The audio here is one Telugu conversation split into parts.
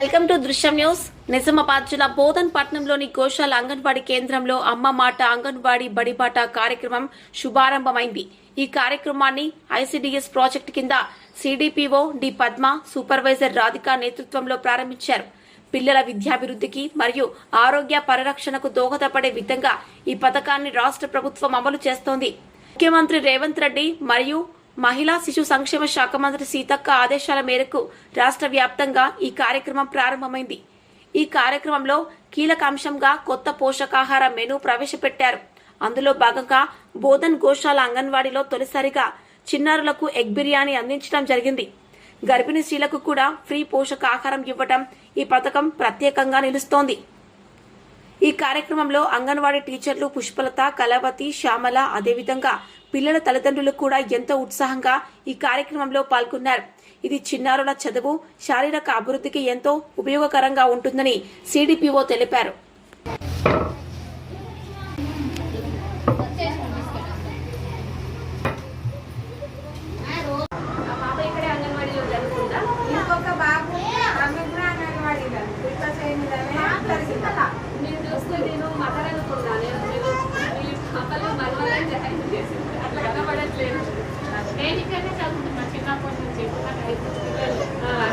Welcome to Drishyam news. Nizamabad Bodhan పట్నంలోని గోశాల అంగన్వాడీ కేంద్రంలో అమ్మ మాట అంగన్వాడీ బడిబాట కార్యక్రమం శుభారంభమైంది. ఈ కార్యక్రమాన్ని ఐసీడీఎస్ ప్రాజెక్టు కింద CDPO D Padma supervisor Radhika నేతృత్వంలో ప్రారంభించారు. పిల్లల విద్యాభివృద్ధికి మరియు ఆరోగ్య పరిరక్షణకు దోహదపడే విధంగా ఈ పథకాన్ని రాష్ట్ర ప్రభుత్వం అమలు చేస్తోంది. ముఖ్యమంత్రి రేవంత్ రెడ్డి మరియు మహిళా శిశు సంక్షేమ శాఖ మంత్రి సీతక్క ఆదేశాల మేరకు రాష్ట్ర వ్యాప్తంగా ఈ కార్యక్రమం ప్రారంభమైంది. ఈ కార్యక్రమంలో కీలక అంశంగా కొత్త పోషకాహార మెను ప్రవేశపెట్టారు. అందులో భాగంగా బోధన్ గోశాల అంగన్వాడీలో తొలిసారిగా చిన్నారులకు ఎగ్ బిర్యానీ అందించడం జరిగింది. గర్భిణీ స్త్రీలకు కూడా ఫ్రీ పోషకాహారం ఇవ్వటం ఈ పథకం ప్రత్యేకంగా నిలుస్తోంది. కార్యక్రమంలో అంగన్వాడీ టీచర్లు పుష్పలత కళావతి శ్యామల అదేవిధంగా పిల్లల తల్లిదండ్రులు కూడా ఎంతో ఉత్సాహంగా ఈ కార్యక్రమంలో పాల్గొన్నారు. ఇది చిన్నారుల చదువు శారీరక అభివృద్ధికి ఎంతో ఉపయోగకరంగా ఉంటుందని సిడిపిఓ తెలిపారు.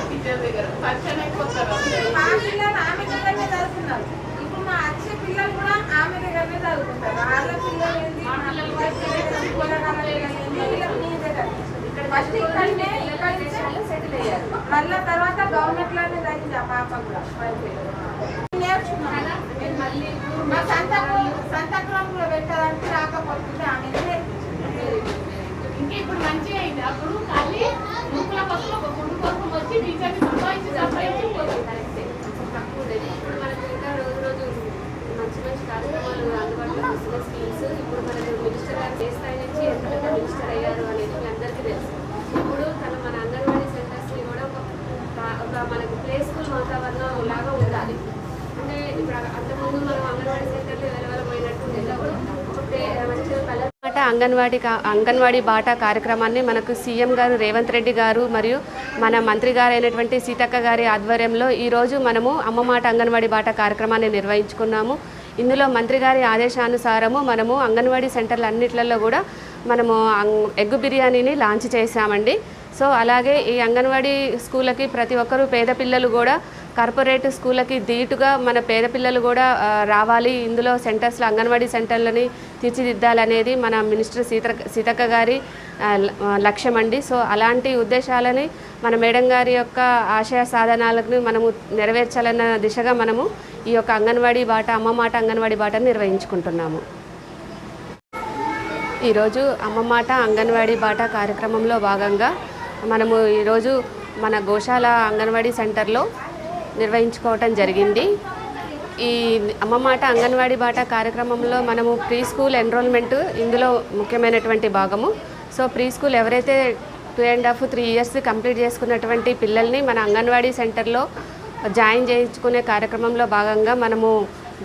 టీచర్ దగ్గర పరిచయం అయిపోతారు మా పిల్లలు ఆమె దగ్గరనే చదువుతున్నారు ఇప్పుడు మా పిల్లలు కూడా ఆమె దగ్గరనే చదువుకుంటారు వాళ్ళ పిల్లలు ఏంది ఫస్ట్ ఇక్కడనే సెటిల్ అయ్యారు తర్వాత గవర్నమెంట్లోనే తగ్గింది ఆ పాప కూడా నేర్చుకున్నాను మళ్ళీ మా సంతకం సంతకం కూడా పెట్టాలంటే రాకపోతుంది ఆమె ఇంకా ఇప్పుడు మంచిగా అయింది అప్పుడు ఖాళీ ముక్కుల పక్కన ఒక గుండు కోసం వచ్చి టీచర్ని సంపాదించి సంపాదించి పోతుంది తక్కువ ఉండేది ఇప్పుడు మనకు ఇంకా రోజు రోజు మంచి మంచి కార్యక్రమాలు అందుబాటులో వస్తున్న స్కీమ్స్ ఇప్పుడు మనకు మినిస్టర్ గారు ఏ స్థాయి నుంచి ఎక్కడ మినిస్టర్ అయ్యారు అనేది మీ అందరికీ తెలుసు ఇప్పుడు తన మన అంగన్వాడీ సెంటర్స్ని కూడా ఒక ప్రా- ఒక మనకు ప్లే స్కూల్ వాతావరణం లాగా ఉండాలి అంటే ఇప్పుడు అంతకుముందు మనం అంగన్వాడీ సెంటర్లో ఎవరెవరు పోయినట్టు వెళ్ళకూడదు ఒక ప్లే మంచిగా కలర్ అంగన్వాడీ కా- అంగన్వాడీ బాట కార్యక్రమాన్ని మనకు సీఎం గారు రేవంత్ రెడ్డి గారు మరియు మన మంత్రి గారు అయినటువంటి సీతక్క గారి ఆధ్వర్యంలో ఈరోజు మనము అమ్మ మాట అంగన్వాడీ బాట కార్యక్రమాన్ని నిర్వహించుకున్నాము. ఇందులో మంత్రి గారి ఆదేశానుసారము మనము అంగన్వాడీ సెంటర్లు అన్నిట్లలో కూడా మనము ఎగ్ ఎగ్గు బిర్యానీని లాంచ్ చేశామండి. సో అలాగే ఈ అంగన్వాడీ స్కూళ్ళకి ప్రతి ఒక్కరూ పేద పిల్లలు కూడా కార్పొరేట్ స్కూళ్ళకి ధీటుగా మన పేద పిల్లలు కూడా రావాలి. ఇందులో సెంటర్స్లో అంగన్వాడీ సెంటర్లని తీర్చిదిద్దాలనేది మన మినిస్టర్ సీత సీతక్క గారి లక్ష్యం అండి సో అలాంటి ఉద్దేశాలని మన మేడం గారి యొక్క ఆశయ సాధనాలను మనము నెరవేర్చాలన్న దిశగా మనము ఈ యొక్క అంగన్వాడీ బాట అమ్మ మాట అంగన్వాడీ బాటను నిర్వహించుకుంటున్నాము. ఈరోజు అమ్మ మాట అంగన్వాడీ బాట కార్యక్రమంలో భాగంగా మనము ఈరోజు మన గోశాల అంగన్వాడీ సెంటర్లో నిర్వహించుకోవటం జరిగింది. ఈ అమ్మ మాట అంగన్వాడీ బాట కార్యక్రమంలో మనము ప్రీ స్కూల్ ఎన్రోల్మెంట్ ఇందులో ముఖ్యమైనటువంటి భాగము. సో ప్రీ స్కూల్ ఎవరైతే two and half three years complete చేసుకున్నటువంటి పిల్లల్ని మన అంగన్వాడీ సెంటర్లో జాయిన్ చేయించుకునే కార్యక్రమంలో భాగంగా మనము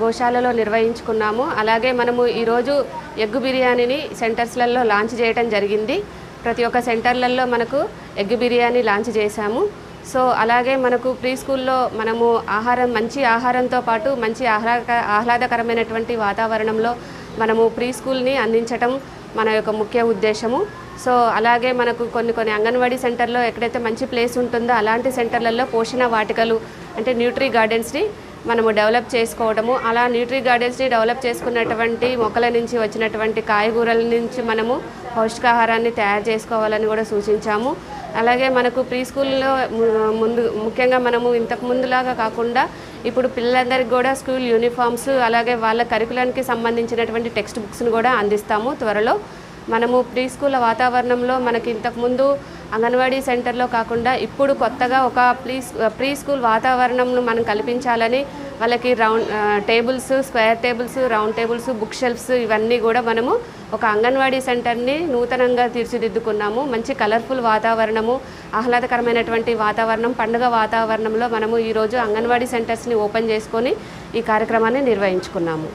గోశాలలో నిర్వహించుకున్నాము. అలాగే మనము ఈరోజు ఎగ్గు బిర్యానీని సెంటర్స్లలో లాంచ్ చేయడం జరిగింది. ప్రతి ఒక్క సెంటర్లలో మనకు ఎగ్ బిర్యానీ లాంచ్ చేశాము. సో అలాగే మనకు ప్రీ స్కూల్లో మనము ఆహారం మంచి ఆహారంతో పాటు మంచి ఆహ్లాద ఆహ్లాదకరమైనటువంటి వాతావరణంలో మనము ప్రీ స్కూల్ని అందించటం మన యొక్క ముఖ్య ఉద్దేశము. సో అలాగే మనకు కొన్ని కొన్ని అంగన్వాడీ సెంటర్లో ఎక్కడైతే మంచి ప్లేస్ ఉంటుందో అలాంటి సెంటర్లలో పోషణ వాటికలు అంటే న్యూట్రీ గార్డెన్స్ని మనము డెవలప్ చేసుకోవడము అలా న్యూట్రీ గార్డెన్స్ని డెవలప్ చేసుకున్నటువంటి మొక్కల నుంచి వచ్చినటువంటి కాయగూరల నుంచి మనము పౌష్టికాహారాన్ని తయారు చేసుకోవాలని కూడా సూచించాము. అలాగే మనకు ప్రీ స్కూల్లో ముందు ముఖ్యంగా మనము ఇంతకు ముందులాగా కాకుండా ఇప్పుడు పిల్లలందరికీ కూడా స్కూల్ యూనిఫామ్స్ అలాగే వాళ్ళ కరికులంకి సంబంధించినటువంటి టెక్స్ట్ బుక్స్ను కూడా అందిస్తాము త్వరలో. మనము ప్రీ స్కూల్ వాతావరణంలో మనకి ఇంతకుముందు అంగన్వాడీ సెంటర్లో కాకుండా ఇప్పుడు కొత్తగా ఒక ప్రీ ప్రీ స్కూల్ వాతావరణంను మనం కల్పించాలని వాళ్ళకి round tables square tables round tables book shelves ఇవన్నీ కూడా మనము ఒక అంగన్వాడీ సెంటర్ని నూతనంగా తీర్చిదిద్దుకున్నాము. మంచి కలర్ఫుల్ వాతావరణము ఆహ్లాదకరమైనటువంటి వాతావరణం పండుగ వాతావరణంలో మనము ఈరోజు అంగన్వాడీ సెంటర్స్ని ఓపెన్ చేసుకొని ఈ కార్యక్రమాన్ని నిర్వహించుకున్నాము.